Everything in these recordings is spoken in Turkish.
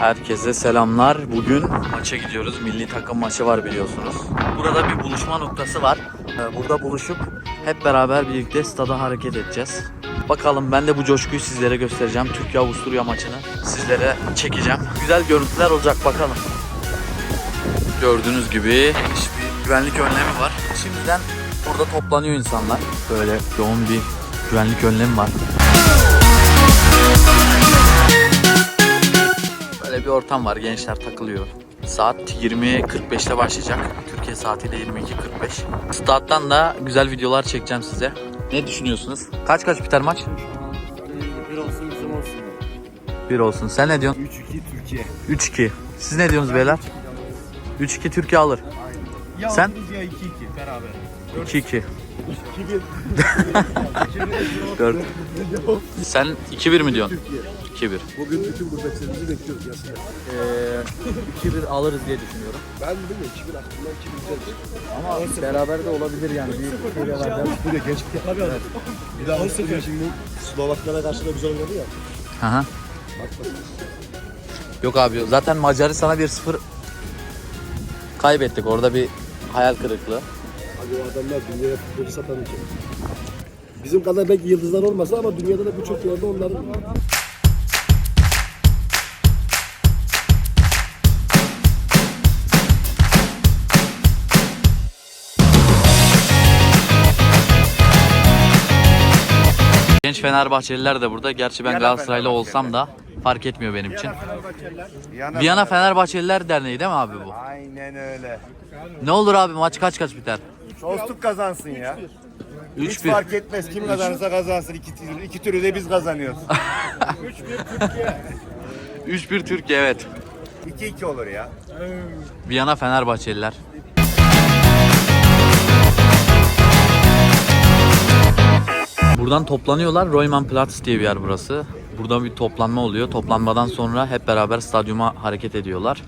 Herkese selamlar. Bugün maça gidiyoruz. Milli takım maçı var biliyorsunuz. Burada bir buluşma noktası var. Ee, Burada buluşup hep beraber birlikte stada hareket edeceğiz. Bakalım ben de bu coşkuyu sizlere göstereceğim. Türkiye-Avusturya maçını sizlere çekeceğim. Güzel görüntüler olacak bakalım. Gördüğünüz gibi bir güvenlik önlemi var. Şimdiden burada toplanıyor insanlar. Böyle yoğun bir güvenlik önlemi var. Böyle bir ortam var. Gençler takılıyor. Saat 20.45'te başlayacak. Türkiye saatiyle 22.45. Stat'tan da güzel videolar çekeceğim size. Ne düşünüyorsunuz? Kaç kaç biter maç? Bir olsun bizim olsun. 1 olsun. Sen ne diyorsun? 3-2 Türkiye. 3-2. Siz ne diyorsunuz beyler? 3-2 Türkiye alır. Ya Sen? alırız ya 2-2 beraber. 2-2. 2-1. 4. Sen 2-1 mi diyorsun? Türkiye. 2-1. Bugün bütün gurbetçilerimizi bekliyoruz. Ee, 2-1 alırız diye düşünüyorum. Ben bilmiyorum 2-1 aklımdan 2-1 geldi. Ama beraber de olabilir yani. Bir serilerden. Buraya geç Tabii abi. Bir daha Avusturya şimdi Slovaklara karşı da güzel oynadı ya. Bak bak. Yok abi zaten Macaristan'a 1-0 kaybettik. Orada bir hayal kırıklığı. O adamlar dünyaya futbolu satan ülke. Bizim kadar belki yıldızlar olmasa ama dünyada da birçok yerde onların Genç Fenerbahçeliler de burada. Gerçi ben Galatasaraylı olsam da fark etmiyor benim için. Viyana Fenerbahçeliler Derneği değil mi abi bu? Aynen öyle. Ne olur abi maç kaç kaç biter? Dostluk kazansın ya. Hiç 3-1. fark etmez kim kazanırsa kazansın. İki, türlü- iki türlü de biz kazanıyoruz. 3-1 Türkiye evet. 2-2 olur ya. Viyana Fenerbahçeliler. Buradan toplanıyorlar. Royman Platz diye bir yer burası. Burada bir toplanma oluyor. Toplanmadan sonra hep beraber stadyuma hareket ediyorlar.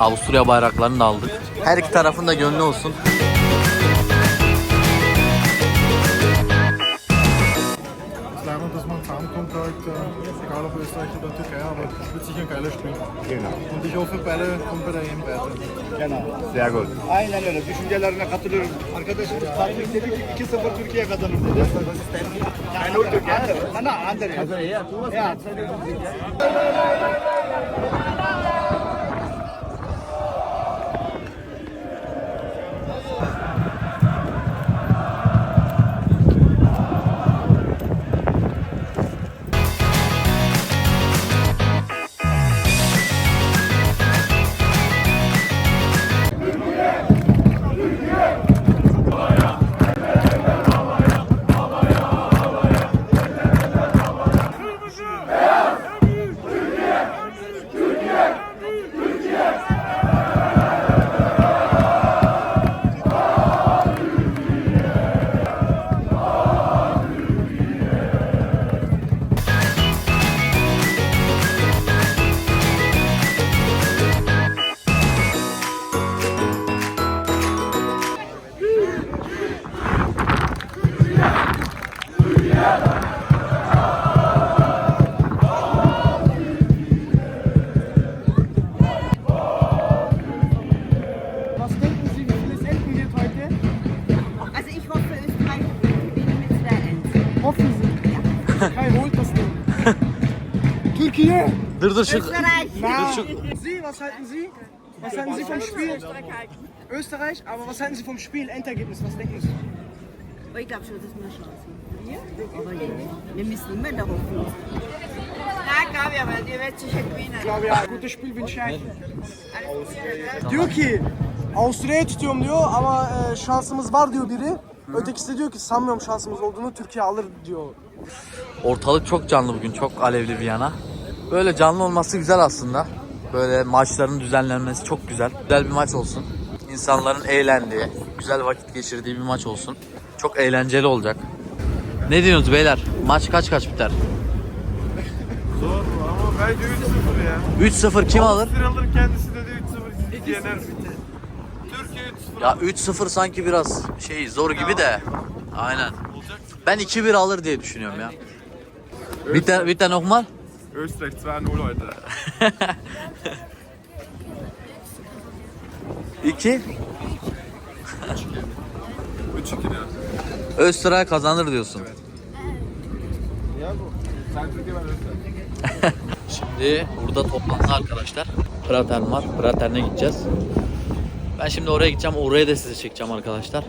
Avusturya bayraklarını da aldık. Her iki tarafın da gönlü olsun. klar, dass man zusammenkommt halt, äh, egal ob Österreich oder Türkei, aber es wird sicher ein geiler Spiel. Genau. Und ich hoffe, beide kommen bei der EM weiter. Genau. Sehr gut. Aynen öyle. Düşüncelerine katılıyorum. Arkadaşımız Patrick dedi ki 2-0 Türkiye kazanır dedi. Yani Nur Türkiye. Ana, andere. Ja. Was Dur şu... Österreich! Dur şu... Sie, was halten Sie? Was halten Sie vom Spiel? Österreich, aber was halten Sie vom Spiel? Endergebnis, was denken Sie? Aber ich glaube schon, dass wir Chancen haben. Aber ja, wir müssen immer in der Hoffnung. Nein, glaube ich aber, die wird sicher gewinnen. Ich glaube ja, gutes Spiel wünsche ich euch. Diyor ki Avusturya'yı tutuyorum diyor ama e, şansımız var diyor biri. Ötekisi de diyor ki sanmıyorum şansımız olduğunu Türkiye alır diyor. Ortalık çok canlı bugün. Çok alevli Viyana. Böyle canlı olması güzel aslında. Böyle maçların düzenlenmesi çok güzel. Güzel bir maç olsun. İnsanların eğlendiği, güzel vakit geçirdiği bir maç olsun. Çok eğlenceli olacak. Ne diyorsunuz beyler? Maç kaç kaç biter? Zor ama bence 3-0 ya. 3-0 kim alır? Sıralar kendisi dedi 3-0 yener. Türkiye 3-0 Ya 3-0 sanki biraz şey zor gibi de. Aynen. olacak. Ben 2-1 alır diye düşünüyorum ya. Bitte, bitte nochmal. Österreich 2-0 heute. 2. 3-2 ya. Österreich kazanır diyorsun. Sen Türkiye ben Österreich. Şimdi burada toplandı arkadaşlar. Pratern var. Pratern'e gideceğiz. Ben şimdi oraya gideceğim. Oraya da size çekeceğim arkadaşlar.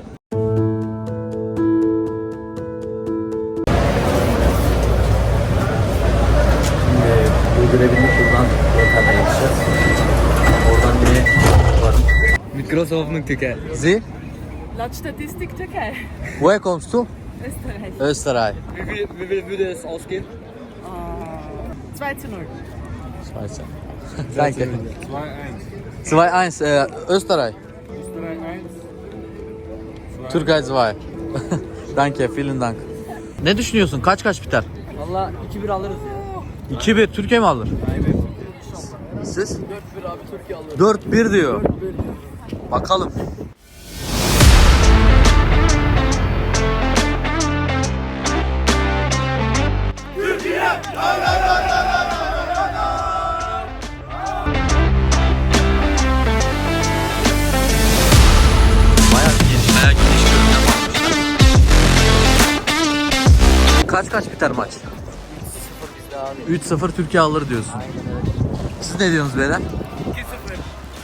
Bindik buradan Pratern'e geçeceğiz. Oradan yine varım. Microsoft'un tüke. Sie? Laut Statistik Türkei. Woher kommst du? Österreich. Österreich. Wie viel, wie viel würde es ausgehen? 2 zu 0. Schweizer. Danke. 2-1. 2-1 äh, Österreich. Österreich 1. Türkei 2. Danke, vielen Dank. Ne düşünüyorsun? Kaç kaç biter? Valla 2-1 alırız ya. 2-1 Türkiye mi alır? Siz? 4-1 abi Türkiye alır. 4-1 diyor. Bakalım. 3-0 Türkiye alır diyorsun. Siz ne diyorsunuz beyler?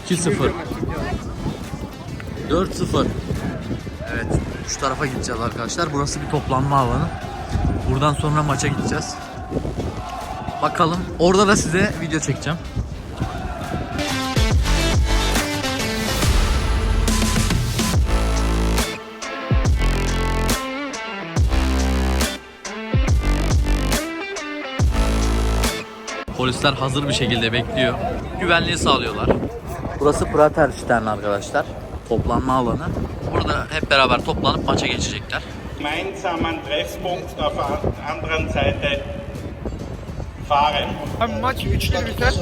2-0. 4-0. Evet, şu tarafa gideceğiz arkadaşlar. Burası bir toplanma alanı. Buradan sonra maça gideceğiz. Bakalım. Orada da size video çekeceğim. Polisler hazır bir şekilde bekliyor. Güvenliği sağlıyorlar. Burası Prater Stern arkadaşlar. Toplanma alanı. Burada hep beraber toplanıp maça geçecekler. gemeinsamen Treffpunkt auf der anderen Seite fahren. Maç 3-1 biter.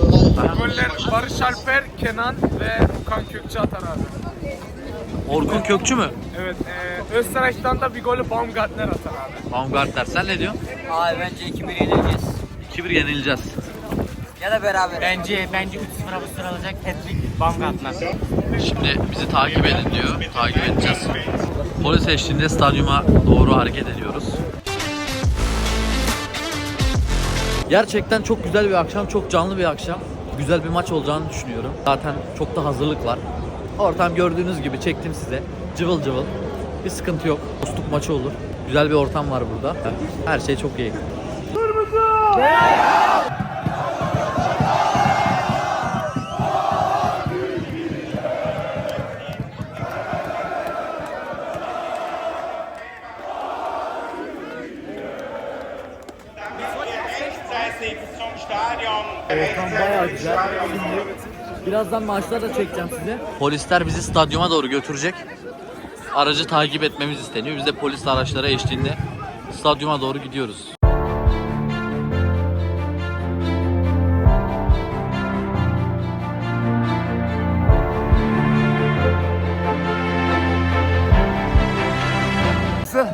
Goller Barış Alper, Kenan ve Okan Kökçü atar abi. Orkun Kökçü mü? Evet, e, Österreich'tan da bir golü Baumgartner atar abi. Baumgartner sen ne diyorsun? Abi bence 2-1 yenileceğiz. 2-1 yenileceğiz. Ya da beraber. Bence bence 3-0'a bastırılacak. Hat-trick Baumgartner. Şimdi bizi takip edin diyor. Takip edeceğiz. Polis eşliğinde stadyuma doğru hareket ediyoruz. Gerçekten çok güzel bir akşam, çok canlı bir akşam. Güzel bir maç olacağını düşünüyorum. Zaten çok da hazırlık var. Ortam gördüğünüz gibi çektim size. Cıvıl cıvıl. Bir sıkıntı yok. Dostluk maçı olur. Güzel bir ortam var burada. Her şey çok iyi. Rechtzeitig Ortam bayağı güzel. Birazdan maçları da çekeceğim size. Polisler bizi stadyuma doğru götürecek. Aracı takip etmemiz isteniyor. Biz de polis araçlara eşliğinde stadyuma doğru gidiyoruz.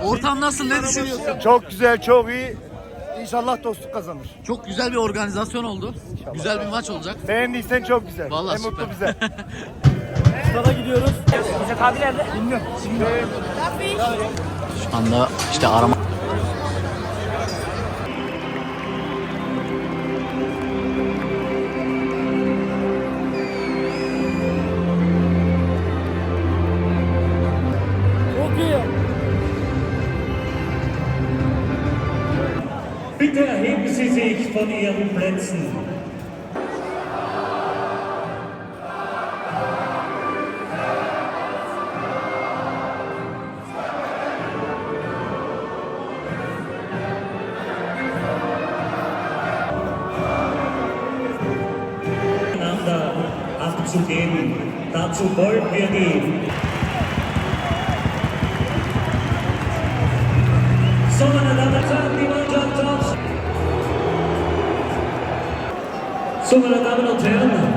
Ortam nasıl? Ne düşünüyorsun? Çok güzel, çok iyi. İnşallah dostluk kazanır. Çok güzel bir organizasyon oldu. Güzel bir maç olacak. Beğendiysen çok güzel. Vallahi ne mutlu süper. bize. Şu anda işte arama von Ihren Plätzen. Abzugeben. Dazu wollen wir die So, meine Damen und Herren, સુવર્ણ કામનો થયો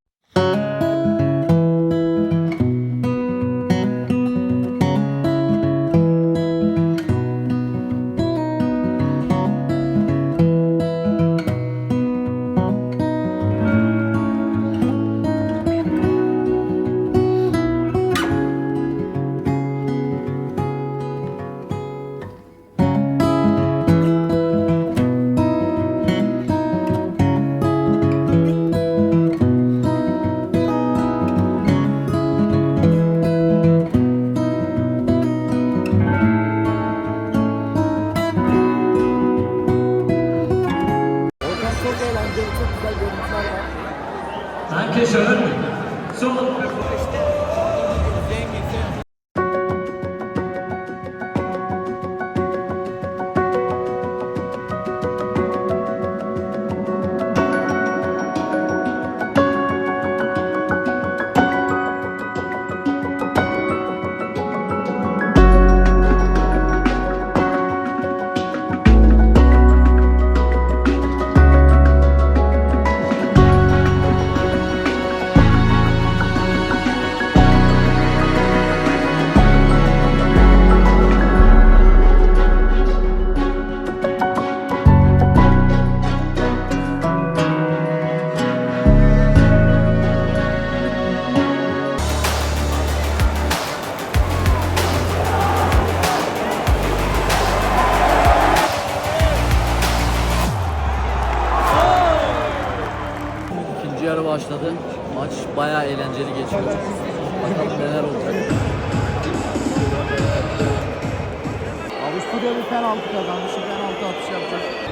Avusturya bir penaltı kazandı. Penaltı atışı yapacak.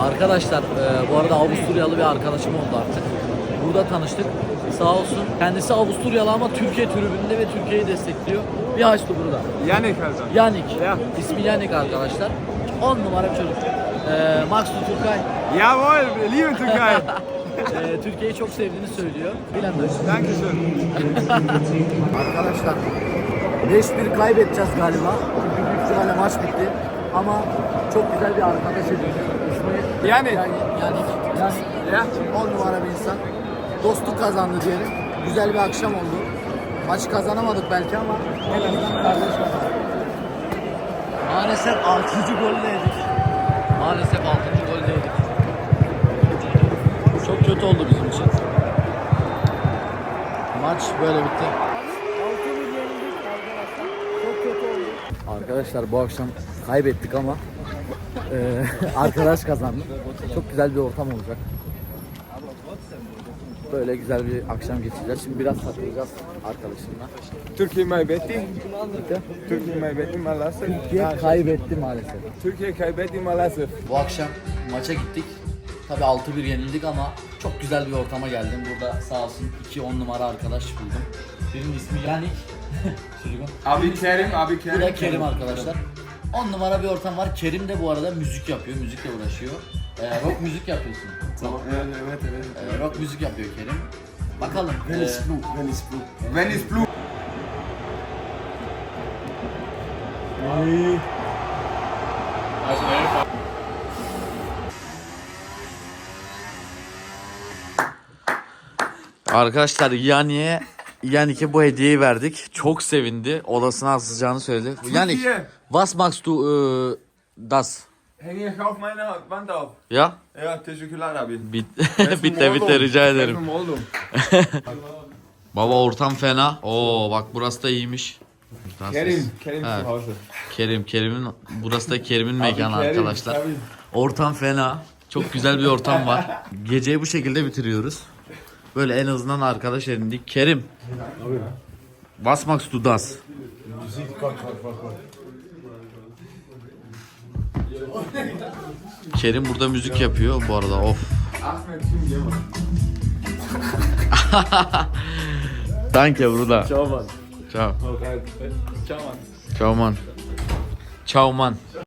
Arkadaşlar e, bu arada Avusturyalı bir arkadaşım oldu artık. Burada tanıştık. Sağ olsun. Kendisi Avusturyalı ama Türkiye tribününde ve Türkiye'yi destekliyor. Bir haçlı burada. Yannick also. Yanik. İsmi Yanik arkadaşlar. 10 numara bir çocuk. E, Max Turkay. Jawohl, liebe Türkei. E, Türkiye'yi çok sevdiğini söylüyor. Bilen de. Arkadaşlar 5-1 kaybedeceğiz galiba. Çünkü büyük maç bitti. Ama çok güzel bir arkadaş ediniyor. İsmi Yani. Yani, yani, yani 10 numara bir insan. Dostluk kazandı diyelim. Güzel bir akşam oldu. Maçı kazanamadık belki ama en azından kardeş. Maalesef 6. golü de yedik. Maalesef 6. golü de yedik. Çok kötü oldu bizim için. Maç böyle bitti. Arkadaşlar bu akşam kaybettik ama eee, arkadaş kazandı. Çok güzel bir ortam olacak. Böyle güzel bir akşam geçireceğiz. Şimdi biraz takılacağız arkadaşımla. Türkiye kaybetti. Türkiye kaybetti maalesef. Türkiye kaybetti maalesef. Türkiye kaybetti maalesef. Bu akşam maça gittik. Tabii 6-1 yenildik ama çok güzel bir ortama geldim. Burada sağ olsun 2-10 numara arkadaş buldum. Birinin ismi Yanik. Çocuğum. Abi Kerim, abi Bu Kerim. da Kerim arkadaşlar. 10 numara bir ortam var. Kerim de bu arada müzik yapıyor, müzikle uğraşıyor. Ee, rock müzik yapıyorsun. Tamam. Evet evet evet. Ee, rock müzik yapıyor Kerim. Bakalım. Venice ee, Blue, Venice Blue. Venice Blue. Arkadaşlar Yannick'e Yannick'e bu hediyeyi verdik. Çok sevindi. Odasına asılacağını söyledi. Yannick, was machst du äh, das? Hänge ich auf meine Wand auf. Ya? Ja, teşekkürler abi. Bit bitte bitte rica ederim. Oldum. Baba ortam fena. Oo bak burası da iyiymiş. Burası- Kerim, Kerim Evet. zu Hause. Kerim, Kerim'in burası da Kerim'in mekanı Kerim, arkadaşlar. tabii. Ortam fena. Çok güzel bir ortam var. Geceyi bu şekilde bitiriyoruz. Böyle en azından arkadaş edindik. Kerim. Was machst du das? Kerim burada müzik yapıyor bu arada. Of. Danke Bruder. Ciao Mann. Ciao. Ciao Mann. Ciao man. Ciao man.